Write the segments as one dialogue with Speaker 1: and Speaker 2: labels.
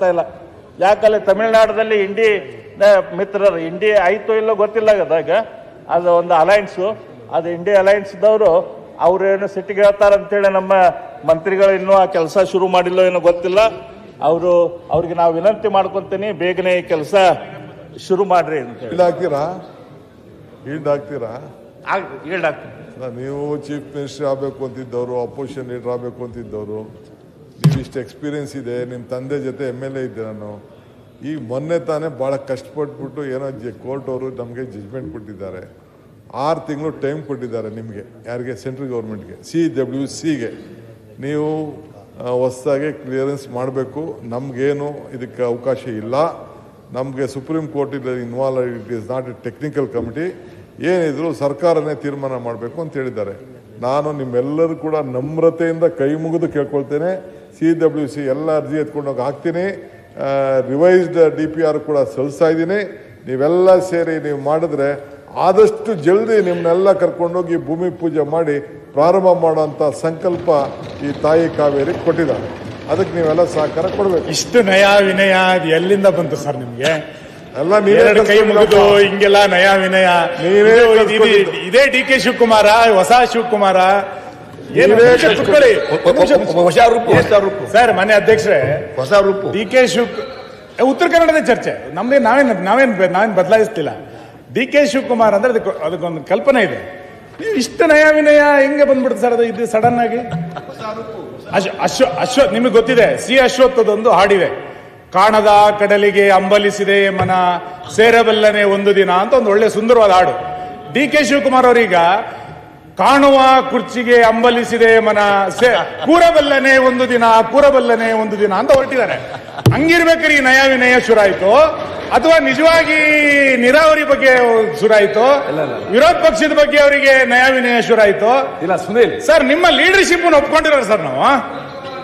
Speaker 1: ಆಗ್ತಾ ಇಲ್ಲ. ಯಾಕಲ್ಲಿ ತಮಿಳ್ನಾಡದಲ್ಲಿ ಇಂಡಿ ಮಿತ್ರರು ಇಂಡಿ ಆಯ್ತು ಇಲ್ಲೋ ಗೊತ್ತಿಲ್ಲ ಅದಾಗ ಅದು ಒಂದು ಅಲಯನ್ಸು ಅದು ಇಂಡಿ ಅಲಯನ್ಸ್ದವರು ಅವ್ರೇನು ಸಿಟ್ಟಿಗೆ ಹೇಳ್ತಾರೆ ಅಂತೇಳಿ ನಮ್ಮ ಮಂತ್ರಿಗಳು ಇನ್ನೂ ಆ ಕೆಲಸ ಶುರು ಮಾಡಿಲ್ಲೋ ಏನೋ ಗೊತ್ತಿಲ್ಲ. ಅವರು ಅವ್ರಿಗೆ ನಾವು ವಿನಂತಿ ಮಾಡ್ಕೊತೀನಿ ಬೇಗನೆ ಈ ಕೆಲಸ ಶುರು ಮಾಡ್ರಿ
Speaker 2: ಅಂತೀರಾ ಹಾಕ್ತೀರಾ? ಈಲ್ಡ್ ನೀವು ಚೀಫ್ ಮಿನಿಸ್ಟರ್ ಆಗಬೇಕು ಅಂತಿದ್ದವರು ಅಪೋಸಿಷನ್ ಲೀಡರ್ ಆಗಬೇಕು ಅಂತಿದ್ದವರು ಇಷ್ಟು ಎಕ್ಸ್ಪೀರಿಯನ್ಸ್ ಇದೆ ನಿಮ್ಮ ತಂದೆ ಜೊತೆ ಎಂ ಎಲ್ ಎ ಇದ್ದೆ ನಾನು. ಈ ಮೊನ್ನೆ ತಾನೇ ಭಾಳ ಕಷ್ಟಪಟ್ಬಿಟ್ಟು ಏನೋ ಜ ಕೋರ್ಟ್ ಅವರು ನಮಗೆ ಜಜ್ಮೆಂಟ್ ಕೊಟ್ಟಿದ್ದಾರೆ. ಆರು ತಿಂಗಳು ಟೈಮ್ ಕೊಟ್ಟಿದ್ದಾರೆ ನಿಮಗೆ, ಯಾರಿಗೆ? ಸೆಂಟ್ರಲ್ ಗೌರ್ಮೆಂಟ್ಗೆ ಸಿ ಡಬ್ಲ್ಯೂ ಸಿಗೆ ನೀವು ಹೊಸದಾಗಿ ಕ್ಲಿಯರೆನ್ಸ್ ಮಾಡಬೇಕು. ನಮಗೇನು ಇದಕ್ಕೆ ಅವಕಾಶ ಇಲ್ಲ. ನಮಗೆ ಸುಪ್ರೀಂ ಕೋರ್ಟ್ ಇಲ್ಲ involve it is not a technical committee ಏನಿದ್ರು ಸರ್ಕಾರನೇ ತೀರ್ಮಾನ ಮಾಡಬೇಕು ಅಂತ ಹೇಳಿದ್ದಾರೆ. ನಾನು ನಿಮ್ಮೆಲ್ಲರೂ ಕೂಡ ನಮ್ರತೆಯಿಂದ ಕೈ ಮುಗಿದು ಕೇಳ್ಕೊಳ್ತೇನೆ. ಸಿ ಡಬ್ಲ್ಯೂ ಸಿ ಎಲ್ಲ ಅರ್ಜಿ ಎತ್ಕೊಂಡೋಗಿ ಹಾಕ್ತೀನಿ. ರಿವೈಸ್ಡ್ ಡಿ ಪಿ ಆರ್ ಕೂಡ ಸಲ್ಲಿಸ್ತಾ ಇದ್ದೀನಿ. ನೀವೆಲ್ಲ ಸೇರಿ ನೀವು ಮಾಡಿದ್ರೆ ಆದಷ್ಟು ಜಲ್ದಿ ನಿಮ್ಮನ್ನೆಲ್ಲ ಕರ್ಕೊಂಡೋಗಿ ಭೂಮಿ ಪೂಜೆ ಮಾಡಿ ಪ್ರಾರಂಭ ಮಾಡುವಂಥ ಸಂಕಲ್ಪ ಈ ತಾಯಿ ಕಾವೇರಿ ಕೊಟ್ಟಿದ್ದಾರೆ. ಅದಕ್ಕೆ ನೀವೆಲ್ಲ ಸಹಕಾರ ಕೊಡಬೇಕು.
Speaker 3: ಇಷ್ಟು ನಯ ವಿನಯ ಅದು ಎಲ್ಲಿಂದ ಬಂತು ಸರ್ ನಿಮ್ಗೆ?
Speaker 2: ಎಲ್ಲ ನೀವೇ
Speaker 3: ಎರಡು ಕೈ ಮುಗಿದು. ಹಿಂಗೆಲ್ಲ ನಯ ವಿನಯ.
Speaker 2: ನೀವೇ
Speaker 3: ಇದು- ಡಿ ಕೆ ಶಿವಕುಮಾರ ಹೊಸ ಶಿವಕುಮಾರ.
Speaker 4: ಹೊಸ ರೂಪು. ಹೊಸ ರೂಪು.
Speaker 3: ಸರ್ ಮನೆ ಅಧ್ಯಕ್ಷರೇ
Speaker 4: ಹೊಸ ರೂಪು.
Speaker 3: ಡಿ ಕೆ ಶಿವ್ ಏ, ಉತ್ತರ ಕನ್ನಡದ ಚರ್ಚೆ. ನಮ್ದೇ ನಾವೇನ್ ನಾವೇನ್ ಬೆ- ನಾವೇನ್ ಬದಲಾಯಿಸ್ತಿಲ್ಲ. ಡಿ ಕೆ ಶಿವಕುಮಾರ್ ಅಂದ್ರೆ ಅದಕ್ಕೆ ಅದಕ್ಕೊಂದು ಕಲ್ಪನೆ ಇದೆ. ನೀವು ಇಷ್ಟು ನಯ ವಿನಯ ಹೆಂಗೆ ಬಂದ್ಬಿಡ್ತು ಸರ್ ಅದು ಇದು ಸಡನ್ ಆಗಿ? ಅಶ್ವ ಅಶ್ವ ಅಶ್ವ ನಿಮಗೆ ಗೊತ್ತಿದೆ ಸಿ ಅಶ್ವತ್ಥದೊಂದು ಹಾಡಿದೆ. ಕಾಣದ ಕಡಲಿಗೆ ಅಂಬಲಿಸಿದೆ ಮನ ಸೇರಬಲ್ಲನೆ ಒಂದು ದಿನ ಅಂತ ಒಂದು ಒಳ್ಳೆ ಸುಂದರವಾದ ಹಾಡು. ಡಿ ಕೆ ಶಿವಕುಮಾರ್ ಅವರೀಗ ಕಾಣುವ ಕುರ್ಚಿಗೆ ಅಂಬಲಿಸಿದೆ ಮನ ಸೇ ಕೂರಬಲ್ಲನೆ ಒಂದು ದಿನ ಕೂರಬಲ್ಲನೆ ಒಂದು ದಿನ ಅಂತ ಹೊರಟಿದ್ದಾರೆ. ಹಂಗಿರ್ಬೇಕ್ರಿ ಈ ನಯ ವಿನಯ ಶುರಾಯ್ತು. ಅಥವಾ ನಿಜವಾಗಿ ನೀರಾವರಿ ಬಗ್ಗೆ ಶುರಾಯ್ತು. ವಿರೋಧ ಪಕ್ಷದ ಬಗ್ಗೆ ಅವರಿಗೆ ನಯ ವಿನಯ ಶುರಾಯ್ತು.
Speaker 4: ಇಲ್ಲ ಸುನೀಲ್
Speaker 3: ಸರ್ ನಿಮ್ಮ ಲೀಡರ್ಶಿಪ್ ಒಪ್ಕೊಂಡಿರೋ ಸರ್ ನಾವು.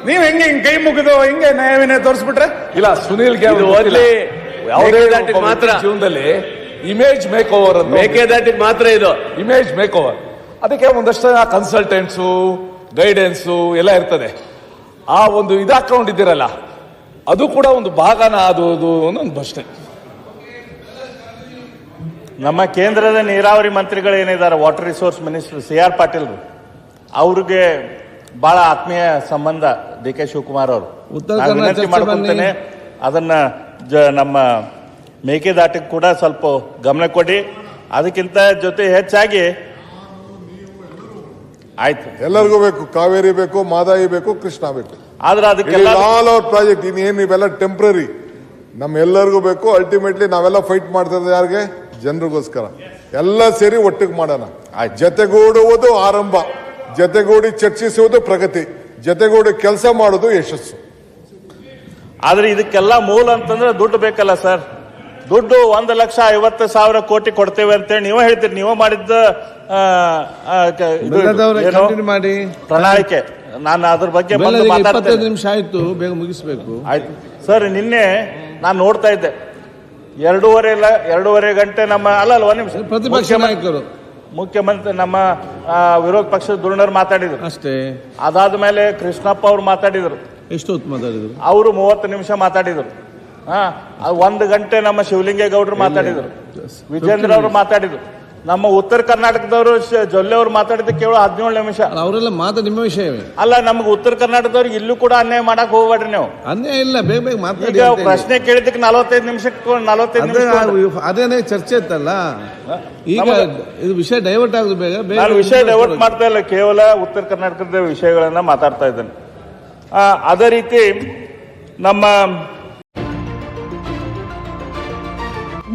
Speaker 3: ನೀವ್ ಹೆಂಗೆ ಹಿಂಗ್ ಕೈ ಮುಗಿದು ಹಿಂಗೆ ನಯ ವಿನಯ ತೋರಿಸ್ಬಿಟ್ರೆ?
Speaker 4: ಇಲ್ಲ
Speaker 5: ದಾಟಿಗೆ ಮಾತ್ರ.
Speaker 4: ಜೀವನದಲ್ಲಿ ಇಮೇಜ್ ಮೇಕ್ ಓವರ್
Speaker 5: ಮೇಕೆದಾಟಿಗೆ ಮಾತ್ರ ಇದು.
Speaker 4: ಇಮೇಜ್ ಮೇಕ್ ಓವರ್ ಅದಕ್ಕೆ ಒಂದಷ್ಟು ಕನ್ಸಲ್ಟೆಂಟ್ಸು ಗೈಡೆನ್ಸು ಎಲ್ಲ ಇರ್ತದೆ. ಆ ಒಂದು ಇದಾಕೊಂಡಿದ್ದೀರಲ್ಲ ಹಾಕೊಂಡಿದ್ದೀರಲ್ಲ ಅದು ಕೂಡ ಒಂದು ಭಾಗನ ಅದು ಅದು ಅನ್ನೋದು ಅಷ್ಟೇ
Speaker 1: ನಮ್ಮ ಕೇಂದ್ರದ ನೀರಾವರಿ ಮಂತ್ರಿಗಳು ಏನಿದ್ದಾರೆ? Water resource minister C R Patil ಅವ್ರಿಗೆ ಬಹಳ ಆತ್ಮೀಯ ಸಂಬಂಧ ಡಿ ಕೆ ಶಿವಕುಮಾರ್ ಅವರು. ವಿನಂತಿ ಮಾಡ್ಕೊಂತೇನೆ. ಅದನ್ನ ಜ ನಮ್ಮ ಮೇಕೆದಾಟಿಗೆ ಕೂಡ ಸ್ವಲ್ಪ ಗಮನ ಕೊಡಿ. ಅದಕ್ಕಿಂತ ಜೊತೆ ಹೆಚ್ಚಾಗಿ ಆಯ್ತು.
Speaker 2: ಎಲ್ಲರಿಗೂ ಬೇಕು. ಕಾವೇರಿ ಬೇಕು ಮಾದಾಯಿ ಬೇಕು ಕೃಷ್ಣ ಬೇಕು.
Speaker 1: ಆದ್ರೆ ಅದಕ್ಕೆಲ್ಲ
Speaker 2: ಆಲ್ ಅವರ್ ಪ್ರಾಜೆಕ್ಟ್ ಇನ್ನೇನು ಇವೆಲ್ಲ ಟೆಂಪ್ರರಿ ನಮ್ಮೆಲ್ಲರಿಗೂ ಬೇಕು. ಅಲ್ಟಿಮೇಟ್ಲಿ ನಾವೆಲ್ಲ ಫೈಟ್ ಮಾಡ್ತಾ ಇರೋದು ಯಾರಿಗೆ? ಜನರಿಗೋಸ್ಕರ. ಎಲ್ಲ ಸೇರಿ ಒಟ್ಟಿಗೆ ಮಾಡೋಣ.
Speaker 1: ಆ
Speaker 2: ಜತೆಗೂಡುವುದು ಆರಂಭ. ಜತೆಗೂಡಿ ಚರ್ಚಿಸುವುದು ಪ್ರಗತಿ ಜತೆಗೂಡಿ ಕೆಲಸ ಮಾಡೋದು ಯಶಸ್ಸು.
Speaker 1: ಆದ್ರೆ ಇದಕ್ಕೆಲ್ಲ ಮೂಲ ಅಂತಂದ್ರೆ ದುಡ್ಡು ಬೇಕಲ್ಲ ಸರ್. ದುಡ್ಡು ಒಂದು ಲಕ್ಷ ಐವತ್ತು ಸಾವಿರ ಕೋಟಿ ಕೊಡ್ತೇವೆ ಅಂತೇಳಿ ನೀವೇ ಹೇಳ್ತೀರಿ. ನೀವೇ ಮಾಡಿದ್ದ
Speaker 6: ಮಾಡಿ.
Speaker 1: ಪ್ರಣಾಳಿಕೆ. ನಾನು ಅದ್ರ ಬಗ್ಗೆ ಬಂದು
Speaker 6: ಬೆಲ್ಲದಿಗೆ
Speaker 1: ಮಾತಾಡ್ತೇನೆ.
Speaker 6: ನಿಮಿಷ ಆಯ್ತು. ಬೇಗ ಮುಗಿಸ್ಬೇಕು.
Speaker 1: ಆಯ್ತು. ಸರ್ ನಿನ್ನೆ ನಾನು ನೋಡ್ತಾ ಇದ್ದೆ. ಎರಡೂವರೆ ಇಲ್ಲ ಎರಡೂವರೆ ಗಂಟೆ ನಮ್ಮ ಅಲ್ಲ ಅಲ್ಲ ಒಂದ್ ನಿಮಿಷ.
Speaker 6: ಪ್ರತಿಪಕ್ಷ ನಾಯಕರು.
Speaker 1: ಮುಖ್ಯಮಂತ್ರಿ ನಮ್ಮ ವಿರೋಧ ಪಕ್ಷದ ಧುರಣರು ಮಾತಾಡಿದ್ರು.
Speaker 6: ಅಷ್ಟೇ.
Speaker 1: ಅದಾದ ಮೇಲೆ ಕೃಷ್ಣಪ್ಪ ಅವ್ರು ಮಾತಾಡಿದ್ರು.
Speaker 6: ಎಷ್ಟು ಹೊತ್ತು ಮಾತಾಡಿದ್ರು?
Speaker 1: ಅವರು ಮೂವತ್ತು ನಿಮಿಷ ಮಾತಾಡಿದ್ರು. ಹಾ ಒಂದು ಗಂಟೆ ನಮ್ಮ ಶಿವಲಿಂಗೇಗೌಡರು ಮಾತಾಡಿದ್ರು. ವಿಜೇಂದ್ರ ಅವರು ಮಾತಾಡಿದ್ರು. ನಮ್ಮ ಉತ್ತರ ಕರ್ನಾಟಕದವರು ಜೊಲ್ಲೆ ಅವರು ಮಾತಾಡಿದ ಕೇವಲ ಹದಿನೇಳು ನಿಮಿಷ.
Speaker 6: ಅವರೆಲ್ಲ ಮಾತು ನಿಮ್ಮ ವಿಷಯವೇ?
Speaker 1: ಅಲ್ಲ ನಮ್ಗೆ ಉತ್ತರ ಕರ್ನಾಟಕದವ್ರಿಗೆ ಇಲ್ಲೂ ಕೂಡ ಅನ್ಯಾಯ ಮಾಡಕ್ ಹೋಗ್ಬೇಡ್ರಿ ನೀವು.
Speaker 6: ಅನ್ಯಾಯ ಇಲ್ಲ ಬೇಗ ಬೇಗ ಮಾತಾಡಿ
Speaker 1: ಈಗ ಪ್ರಶ್ನೆ ಕೇಳಿದಕ್ಕೆ ನಲವತ್ತೈದು ನಿಮಿಷಕ್ಕೆ ನಲವತ್ತೈದು
Speaker 6: ಅದೇ
Speaker 1: ನಿಮಿಷ
Speaker 6: ನಾವು- ಅದೇನೇ ಚರ್ಚೆ ಇತ್ತಲ್ಲ? ಈಗ ಇದು ವಿಷಯ ಡೈವರ್ಟ್ ಆಗುದು ಬೇಗ ಬೇಗ
Speaker 1: ನಾನು ವಿಷಯ ಡೈವರ್ಟ್ ಮಾಡ್ತಾ ಇಲ್ಲ ಕೇವಲ ಉತ್ತರ ಕರ್ನಾಟಕದ ವಿಷಯಗಳನ್ನ ಮಾತಾಡ್ತಾ ಇದ್ದೇನೆ. ಆ, ಅದೇ ರೀತಿ ನಮ್ಮ